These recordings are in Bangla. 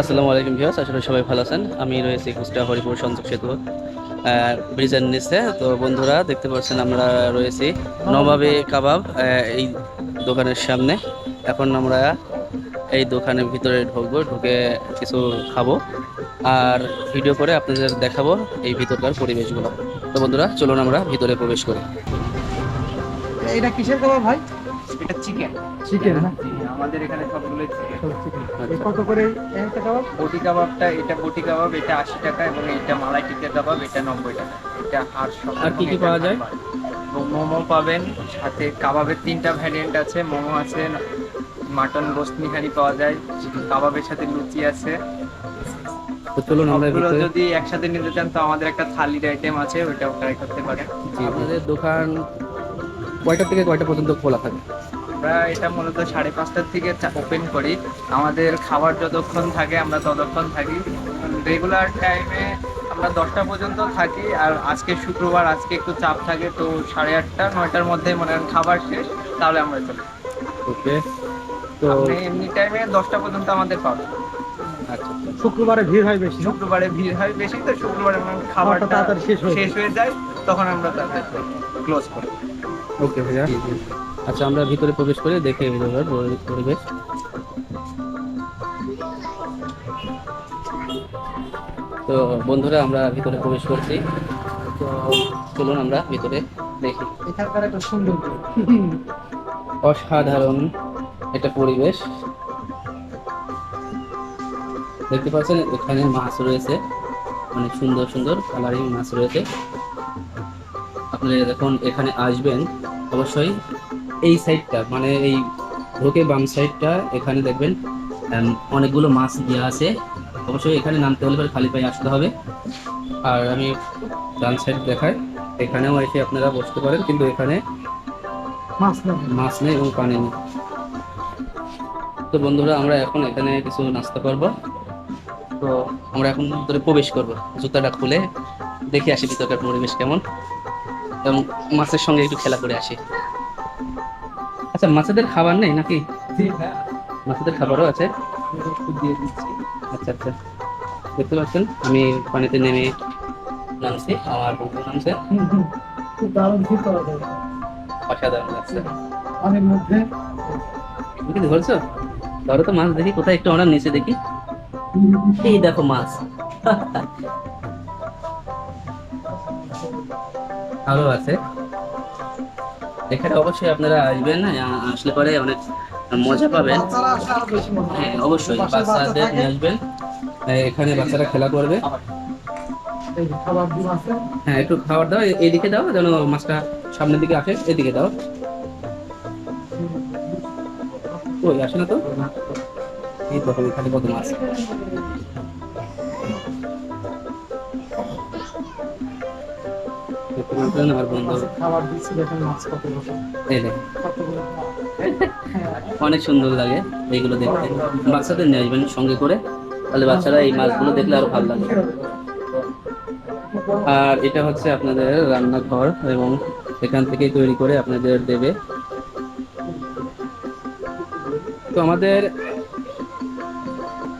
আসসালামু আলাইকুম ভিউয়ার্স আসলে সবাই ভালো আছেন। আমি রয়েছি কুষ্টিয়া হরিপুর সংযোগ সেতু ব্রিজের নিচে। তো বন্ধুরা, দেখতে পাচ্ছেন আমরা রয়েছি নবাবে কাবাব এই দোকানের সামনে। এখন আমরা এই দোকানের ভিতরে ঢুকবো, ঢুকে কিছু খাব আর ভিডিও করে আপনাদের দেখাবো এই ভিতরকার পরিবেশগুলো। তো বন্ধুরা, চলুন আমরা ভিতরে প্রবেশ করি। এটা কিসের কাবাব ভাই? এটা চিকেন চিকেন আমাদের এখানে সবগুলো চিকেন আচ্ছা। কত করে? একটা কাবাব? বটি কাবাবটা এটা বটি কাবাব এটা আশি টাকা এবং এটা মালাই টিকা কাবাব এটা নব্বই টাকা। এটা সব আর কি কি পাওয়া যায়? এবং মোমো পাবেন সাথে কাবাবের তিনটা ভ্যারিয়েন্ট আছে। মোমো আছে মাটন গোস্ত নিহারি পাওয়া যায়। কাবাবের সাথে লুচি আছে। চলুন আমরা যদি একসাথে নিতে চান তো আমাদের একটা থালির আইটেম আছে ওইটাও ট্রাই করতে পারেন। আপনাদের দোকান কয়টা থেকে কয়টা পর্যন্ত খোলা থাকে? আমরা এটা মূলত সাড়ে পাঁচটার থেকে ওপেন করি। আমাদের খাবার যতক্ষণ থাকে আমরা ততক্ষণ থাকি। রেগুলার টাইমে আমরা দশটা পর্যন্ত থাকি আর আজকে শুক্রবার আজকে একটু চাপ থাকে তো সাড়ে আটটা নয়টার মধ্যে মনে করেন খাবার শেষ তাহলে আমরা চলি ওকে তো এমনি টাইমে দশটা পর্যন্ত আমাদের পাবেন। আচ্ছা। শুক্রবারে ভিড় হয় বেশি শুক্রবারে ভিড় হয় বেশি তো শুক্রবারে খাবারটা তাড়াতাড়ি শেষ হয়ে শেষ হয়ে যায় তখন আমরা তাদের ক্লোজ করি। ওকে ভাইয়া। আচ্ছা আমরা ভিতরে প্রবেশ করে দেখে পরি- পরিবেশ। তো বন্ধুরা আমরা ভিতরে প্রবেশ করছি। তো চলুন আমরা ভিতরে দেখি। এখানকার একটা সুন্দর অসাধারণ একটা পরিবেশ। দেখতে পাচ্ছেন এখানে মাছ রয়েছে। অনেক সুন্দর সুন্দর কালারিং মাছ রয়েছে। আপনি যখন এখানে আসবেন অবশ্যই। এই সাইডটা মানে এই ঢোকে বাম সাইডটা এখানে দেখবেন অনেকগুলো মাছ দেওয়া আছে। অবশ্যই এখানে নামতে হলে পরে খালি পায়ে আসতে হবে। আর আমি ডান সাইড দেখাই। এখানেও এসে আপনারা বসতে পারেন কিন্তু এখানে মাছ নেই। এবং পানি নেই। তো বন্ধুরা আমরা এখন এখানে কিছু নাস্তা করব। তো আমরা এখন ভিতরে প্রবেশ করব। জুতাটা খুলে দেখে আসি ভিতরকার পরিবেশ কেমন। এবং মাছের সঙ্গে একটু খেলা করে আসি। আচ্ছা মাছেদের খাবার নেই নাকি? মাছেদের খাবারও আছে। আচ্ছা আচ্ছা। দেখতে পাচ্ছেন, আমি পানিতে নেমে নামছি, আমার বন্ধু নামছে। অসাধারণ তো মাছ দেখি, কোথায় একটু আমরা নিচে দেখি। এই দেখো মাছ। আরও আছে। এখানে অবশ্যই আপনারা আসবেন আসলে পরে অনেক মজা পাবেন। হ্যাঁ অবশ্যই, বাচ্চাদের নিয়ে আসবেন। এই এখানে বাচ্চারা খেলা করবে। হ্যাঁ একটু খাবার দাও, এ- এইদিকে দাও, যেন মাছটা সামনের দিকে আসে, এদিকে দাও। ওই, আসে না তো? এই দেখো এখানে কত মাছ। অনেক সুন্দর লাগে এইগুলো দেখতে। বাচ্চাদের নিয়ে আসবেন সঙ্গে করে। তাহলে বাচ্চারা এই মাছগুলো দেখলে আরও ভালো লাগে। আর এটা হচ্ছে আপনাদের রান্নাঘর এবং এখান থেকেই তৈরি করে আপনাদের দেবে। তো আমাদের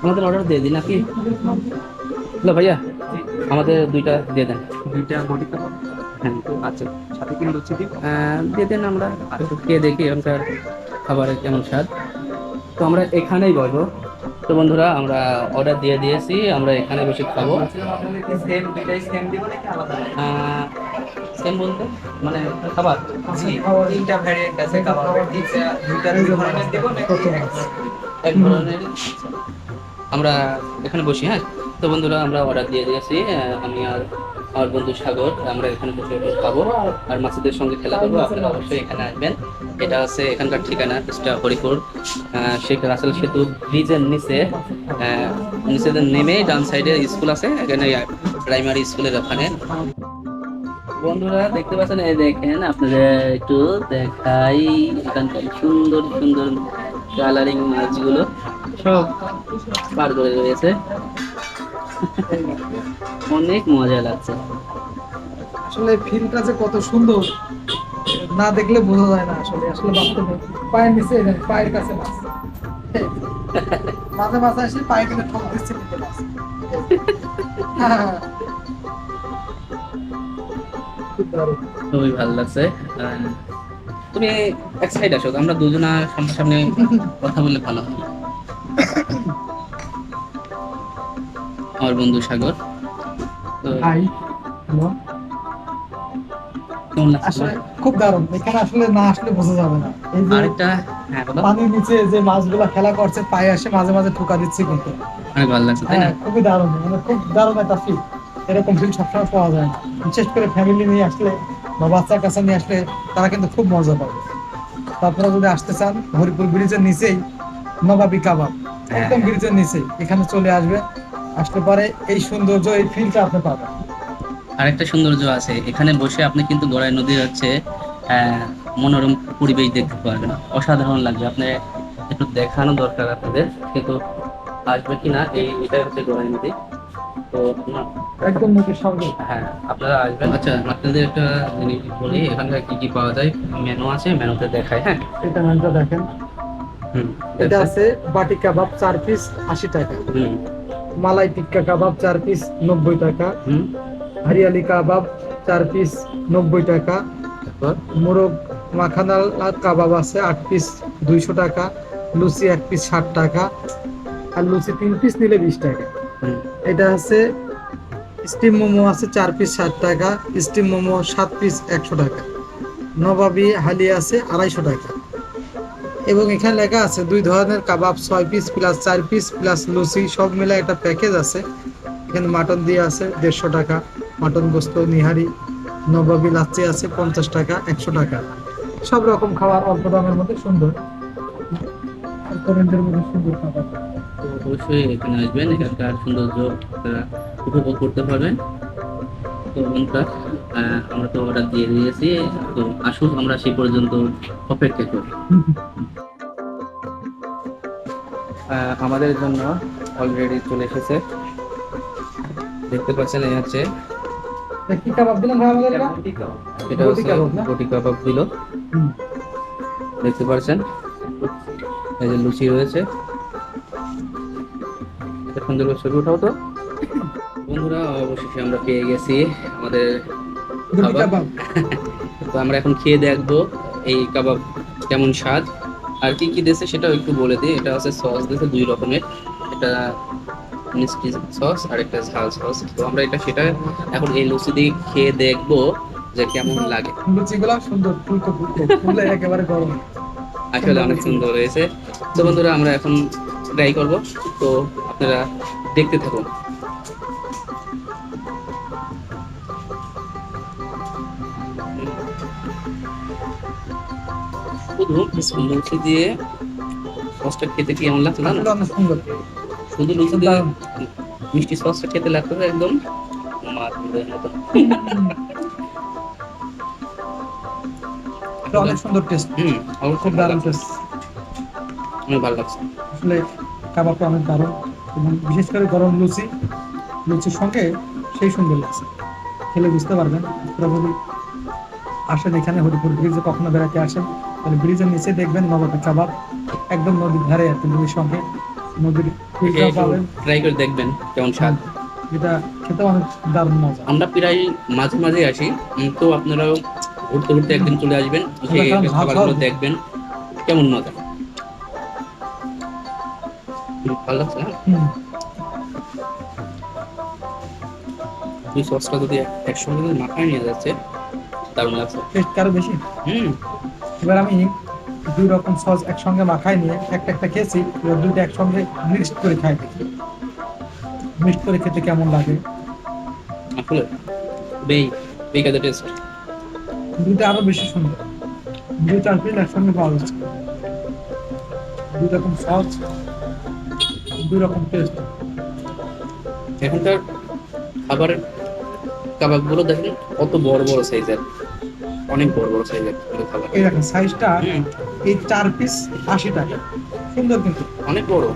আমাদের অর্ডার দিয়ে দিন নাকি? হ্যালো ভাইয়া, আমাদের দুইটা দিয়ে দেন। দুইটা হ্যাঁ আচ্ছা সাথে কি লুচি দিব? দিয়ে দেন আমরা। খেয়ে দেখি এখানকার খাবারের কেমন স্বাদ। তো আমরা এখানেই বসবো। তো বন্ধুরা আমরা অর্ডার দিয়ে দিয়েছি আমরা এখানে বসে খাব। সেম বলতে? মানে খাবার? তিনটা ভ্যারিয়েন্ট আছে কাবাবের তিনটা দুইটা দুই ধরনের দেব এক ধরনের। আমরা এখানে বসি হ্যাঁ? তো বন্ধুরা আমরা অর্ডার দিয়ে দিয়েছি। আমি আর আমার বন্ধু সাগর আমরা এখানে বসে খাব আর মাছেদের সঙ্গে খেলা করব আপনারা অবশ্যই এখানে আসবেন। এটা হচ্ছে এখানকার ঠিকানা কুষ্টিয়া হরিপুর। শেখ রাসেল সেতু ব্রিজের নিচে নিচে নেমে ডান সাইডে স্কুল আছে এখানে প্রাইমারি স্কুলের ওখানে। বন্ধুরা দেখতে পাচ্ছেন এই দেখেন আপনাদের একটু দেখাই এখানকার সুন্দর সুন্দর কালারিং মাছগুলো। সব। পার করে রয়েছে। অনেক মজা লাগছে। আসলে ফিলটা যে কত সুন্দর না দেখলে বোঝা যায় না আসলে আসলে বাস্তবে। পায়ের নিচে পায়ের কাছে মাছ মাঝে মাঝে এসে পায়ে কিন্তু ঠক দিচ্ছে খুবই ভালো লাগছে। তুমি এক সাইড আসো আমরা দুজনা সামনে কথা বললে ভালো হয়। আমার বন্ধু সাগর হাই হ্যালো কেমন লাগছে? খুব দারুণ। এখানে আসলে না আসলে বোঝা যাবে না। এই যে আরেকটা হ্যাঁ বলো। পানির নিচে যে মাছগুলা খেলা করছে পায়ে আসে মাঝে মাঝে ঠোকা দিচ্ছে কিন্তু। অনেক ভালো লাগছে তাই না? হ্যাঁ খুবই দারুণ। মানে খুব দারুণ একটা ফিল এরকম ফিল সবসময় পাওয়া যায় না। বিশেষ করে ফ্যামিলি নিয়ে আসলে বা বাচ্চার কাছে নিয়ে আসলে তারা কিন্তু খুব মজা পাবে তারপরে যদি আসতে চান হরিপুর ব্রিজের নিচেই নবাবী কাবাব। একদম ব্রিজের নিচেই। এখানে চলে আসবে। আসতে পারে এই সৌন্দর্য এই ফিলটা আপনি পাবেন। আরেকটা সৌন্দর্য আছে এখানে বসে আপনি কিন্তু গড়াই নদীর হচ্ছে আহ, মনোরম পরিবেশ দেখতে পারবেন। অসাধারণ লাগবে আপনি একটু দেখানো দরকার আপনাদের কিন্তু আসবে কিনা এই এটা হচ্ছে গড়াই নদী। তো একদম নদীর সঙ্গে। হ্যাঁ আপনারা আসবেন। আচ্ছা আপনাদের একটা জিনিস বলি এখানকার কি কি পাওয়া যায়? মেনু আছে মেনুতে দেখায় হ্যাঁ। এটা দেখেন। হুম এটা আছে বাটি কাবাব চার পিস আশি টাকা। হুম। মালাই টিক্কা কাবাব চার পিস নব্বই টাকা। হরিয়ালি কাবাব চার পিস নব্বই টাকা। মোরগ মাখানাল কাবাব আছে আট পিস দুইশো টাকা। লুচি এক পিস ষাট টাকা। আর লুচি তিন পিস নিলে বিশ টাকা। এটা আছে স্টিম মোমো আছে চার পিস ষাট টাকা। স্টিম মোমো সাত পিস একশো টাকা। নবাবি হালি আছে আড়াইশো টাকা। এবং এখানে লেখা আছে দুই ধরনের কাবাব ছয় পিস প্লাস চার পিস প্লাস লুচি সব মিলে একটা প্যাকেজ আছে। এখানে মাটন দিয়ে আছে দেড়শো টাকা মাটন গোস্ত নিহারি নবাবি লাচ্ছি আছে পঞ্চাশ টাকা একশো টাকা। সব রকম খাবার অল্প দামের মধ্যে সুন্দর। অল্প মধ্যে সুন্দর খাবার। অবশ্যই এখানে আসবেন এখানকার সৌন্দর্য আপনারা উপভোগ করতে পারবেন। তো বন্ধুরা আমরা তো অর্ডার দিয়ে দিয়েছি তো আসুন আমরা সেই পর্যন্ত অপেক্ষা করি। আমাদের জন্য অলরেডি চলে এসেছে। দেখতে পাচ্ছেন এই হচ্ছে। কি কাবাব দিলাম ভাই আমাদের এটা? এটা হচ্ছে কাবাব না? কাবাব দিল। দেখতে পাচ্ছেন? এই যে লুচি রয়েছে। সুন্দর করে ছবি উঠাও তো। বন্ধুরা অবশেষে আমরা পেয়ে গেছি আমাদের খাবার। তো আমরা এখন খেয়ে দেখব এই কাবাব কেমন স্বাদ। আর কি কি দিয়েছে সেটাও একটু বলে দিই। এটা আছে সস দেশে দুই রকমের। এটা মিষ্টি সস আর একটা ঝাল সস। তো আমরা এটা সেটা এখন এই লুচি দিয়ে খেয়ে দেখব যে কেমন লাগে। লুচিগুলো সুন্দর ফুলকো ফুলকো ফুলে একেবারে গরম। আসলে অনেক সুন্দর হয়েছে। তো বন্ধুরা আমরা এখন ট্রাই করব। তো আপনারা দেখতে থাকুন। শুধু লুচি দিয়ে সসটা খেতে কেমন লাগছে না অনেক সুন্দর। শুধু লুচি দিয়ে মিষ্টি সসটা খেতে লাগতো একদম মাছ মতো অনেক সুন্দর টেস্ট হুম খুব খুব দারুণ দারুণ টেস্ট অনেক ভালো লাগছে। আসলে কাবাবটা অনেক দারুণ এবং বিশেষ করে গরম লুচি লুচির সঙ্গে সেই সুন্দর লাগছে। খেলে বুঝতে পারবেন আপনারা যদি আসেন এখানে হরিপুর ব্রিজে কখনো বেড়াতে আসেন। তাহলে ব্রিজের নিচে দেখবেন নবাবের কাবাব একদম নদীর ধারে কি নদীর সঙ্গে নদীর ট্রাই করে দেখবেন কেমন স্বাদ। যেটা খেতে অনেক দারুণ মজা। আমরা প্রায় মাঝে মাঝে আসি তো আপনারাও ঘুরতে ঘুরতে একদিন চলে আসবেন খাবারগুলো দেখবেন কেমন মজা। ভালো লাগছে না? এই সসটা যদি একসঙ্গে মাখায় নিয়ে যাচ্ছে দারুণ লাগছে। টেস্ট কারও বেশি? হুম। এবার আমি দুই রকম সস একসঙ্গে মাখাই নিয়ে একটা একটা খেয়েছি এবার দুইটা একসঙ্গে মিক্সড করে খাই দেখি। মিক্সড করে খেতে কেমন লাগে? আসলে বেই বেই কাজে টেস্ট দুইটা আরও বেশি সুন্দর। দুইটা ফিল একসঙ্গে পাওয়া যাচ্ছে। দুই রকম সস দুই রকম টেস্ট এখনকার খাবারের কাবাবগুলো দেখেন কত বড় বড় সাইজের অনেক বড় বড় সাইজের এই দেখেন সাইজটা এই চার পিস আশি টাকা। সুন্দর কিন্তু। অনেক বড়।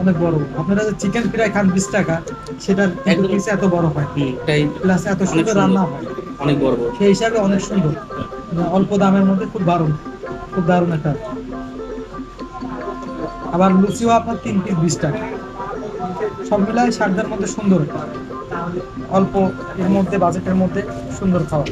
অনেক বড়। আপনারা যে চিকেন ফ্রাই খান বিশ টাকা সেটার। পিস এত বড় হয়। প্লাস এত সুন্দর। রান্না হয়। অনেক বড় বড়। সেই হিসাবে অনেক সুন্দর। মানে অল্প দামের মধ্যে খুব দারুণ। খুব দারুণ একটা। আবার লুচিও আপনার তিন পিস বিশ টাকা। সব মিলাই ষাটদের মধ্যে সুন্দর অল্প এর মধ্যে বাজেটের মধ্যে সুন্দর খাবার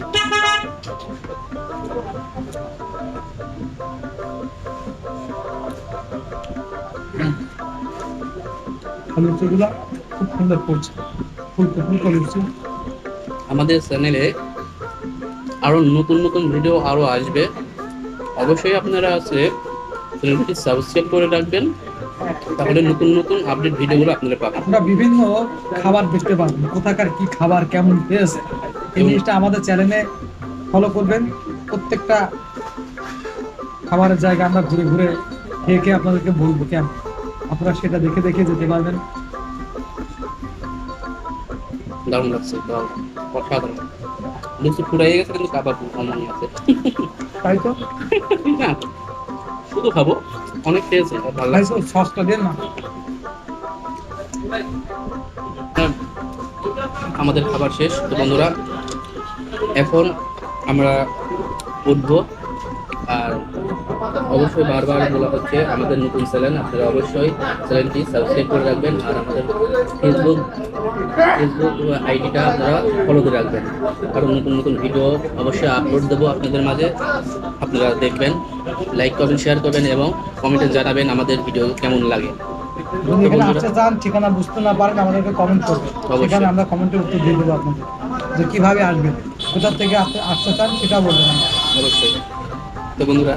লুচিগুলো খুব সুন্দর ফুলকো ফুলকো লুচি আমাদের চ্যানেলে আরও নতুন নতুন ভিডিও আরও আসবে। অবশ্যই আপনারা আছে চ্যানেলটি সাবস্ক্রাইব করে রাখবেন। তাহলে নতুন নতুন আপডেট ভিডিওগুলো আপনারা পাবেন। আপনারা বিভিন্ন খাবার দেখতে পাবেন কোথাকার কি খাবার কেমন টেস্ট এই জিনিসটা আমাদের চ্যানেলে ফলো করবেন। প্রত্যেকটা খাবারের জায়গা আমরা ঘুরে ঘুরে খেয়ে খেয়ে আপনাদেরকে বলব কেমন। আপনারা সেটা দেখে দেখে যেতে পারবেন। দারুণ লাগছে অসাধারণ। লুচি ফুরাই গেছে কিন্তু কাবাব অমনি আছে তাই তো? না শুধু খাব। অনেক খেয়েছে ভালো লাগছে সসটা দেন না। হ্যাঁ, আমাদের খাবার শেষ। তো বন্ধুরা এখন আমরা উঠবো আর অবশ্যই বারবার বলা হচ্ছে আমাদের নতুন চ্যানেল আপনারা অবশ্যই চ্যানেলটি সাবস্ক্রাইব করে রাখবেন আর আমাদের ফেসবুক ফেসবুক আইডিটা আপনারা ফলো করে রাখবেন। কারণ নতুন নতুন ভিডিও অবশ্যই আপলোড দেবো আপনাদের মাঝে। আপনারা দেখবেন লাইক করবেন শেয়ার করবেন এবং কমেন্টে জানাবেন আমাদের ভিডিও কেমন লাগে। যদি এখানে আসতে চান ঠিকানা বুঝতে না পারেন আমাদেরকে কমেন্ট করবেন। সেখানে আমরা কমেন্টের উত্তর দিয়ে দেবো আপনাদের যে কীভাবে আসবেন কোথা থেকে আসতে আসতে চান সেটা বলবেন আমরা অবশ্যই। তো বন্ধুরা